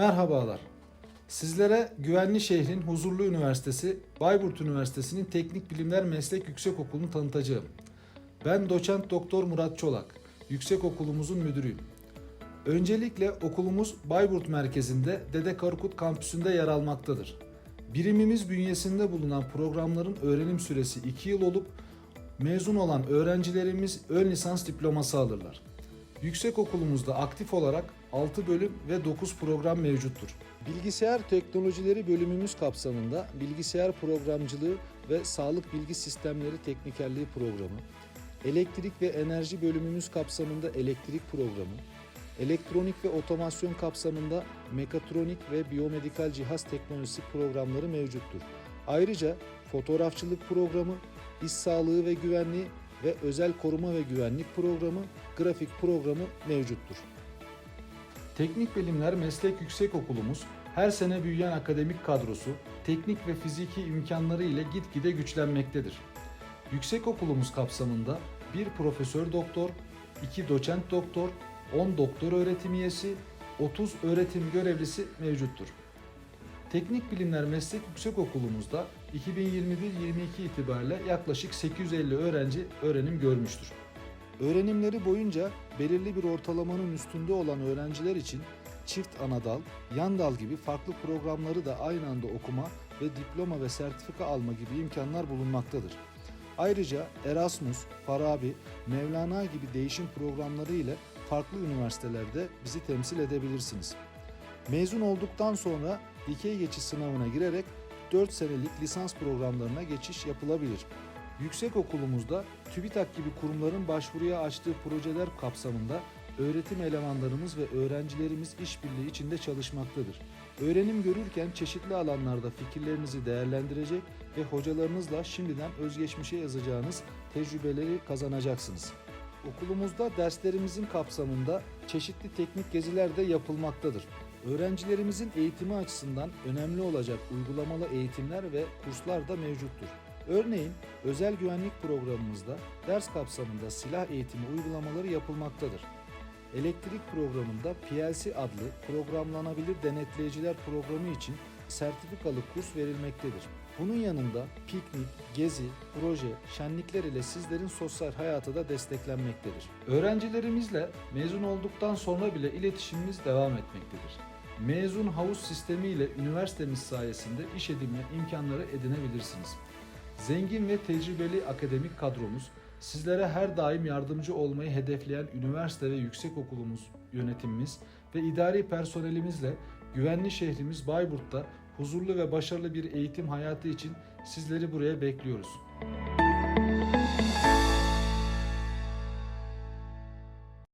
Merhabalar. Sizlere Güvenli Şehrin Huzurlu Üniversitesi, Bayburt Üniversitesi'nin Teknik Bilimler Meslek Yüksekokulu'nu tanıtacağım. Ben doçent doktor Murat Çolak, yüksekokulumuzun müdürüyüm. Öncelikle okulumuz Bayburt merkezinde Dede Korkut kampüsünde yer almaktadır. Birimimiz bünyesinde bulunan programların öğrenim süresi 2 yıl olup mezun olan öğrencilerimiz ön lisans diploması alırlar. Yüksek okulumuzda aktif olarak 6 bölüm ve 9 program mevcuttur. Bilgisayar teknolojileri bölümümüz kapsamında bilgisayar programcılığı ve sağlık bilgi sistemleri teknikerliği programı, elektrik ve enerji bölümümüz kapsamında elektrik programı, elektronik ve otomasyon kapsamında mekatronik ve biyomedikal cihaz teknolojisi programları mevcuttur. Ayrıca fotoğrafçılık programı, iş sağlığı ve güvenliği ve özel koruma ve güvenlik programı, grafik programı mevcuttur. Teknik Bilimler Meslek Yüksekokulumuz her sene büyüyen akademik kadrosu, teknik ve fiziki imkanları ile gitgide güçlenmektedir. Yüksekokulumuz kapsamında bir profesör doktor, iki doçent doktor, 10 doktor öğretim üyesi, 30 öğretim görevlisi mevcuttur. Teknik Bilimler Meslek Yüksekokulumuzda 2021-22 itibariyle yaklaşık 850 öğrenci öğrenim görmüştür. Öğrenimleri boyunca belirli bir ortalamanın üstünde olan öğrenciler için çift anadal, yan dal gibi farklı programları da aynı anda okuma ve diploma ve sertifika alma gibi imkanlar bulunmaktadır. Ayrıca Erasmus, Farabi, Mevlana gibi değişim programları ile farklı üniversitelerde bizi temsil edebilirsiniz. Mezun olduktan sonra dikey geçiş sınavına girerek 4 senelik lisans programlarına geçiş yapılabilir. Yüksek okulumuzda TÜBİTAK gibi kurumların başvuruya açtığı projeler kapsamında öğretim elemanlarımız ve öğrencilerimiz işbirliği içinde çalışmaktadır. Öğrenim görürken çeşitli alanlarda fikirlerinizi değerlendirecek ve hocalarınızla şimdiden özgeçmişe yazacağınız tecrübeleri kazanacaksınız. Okulumuzda derslerimizin kapsamında çeşitli teknik geziler de yapılmaktadır. Öğrencilerimizin eğitimi açısından önemli olacak uygulamalı eğitimler ve kurslar da mevcuttur. Örneğin özel güvenlik programımızda ders kapsamında silah eğitimi uygulamaları yapılmaktadır. Elektrik programında PLC adlı programlanabilir denetleyiciler programı için sertifikalı kurs verilmektedir. Bunun yanında piknik, gezi, proje, şenlikler ile sizlerin sosyal hayatı da desteklenmektedir. Öğrencilerimizle mezun olduktan sonra bile iletişimimiz devam etmektedir. Mezun havuz sistemi ile üniversitemiz sayesinde iş edinme imkanları edinebilirsiniz. Zengin ve tecrübeli akademik kadromuz sizlere her daim yardımcı olmayı hedefleyen üniversite ve yüksekokulumuz yönetimimiz ve idari personelimizle güvenli şehrimiz Bayburt'ta huzurlu ve başarılı bir eğitim hayatı için sizleri buraya bekliyoruz.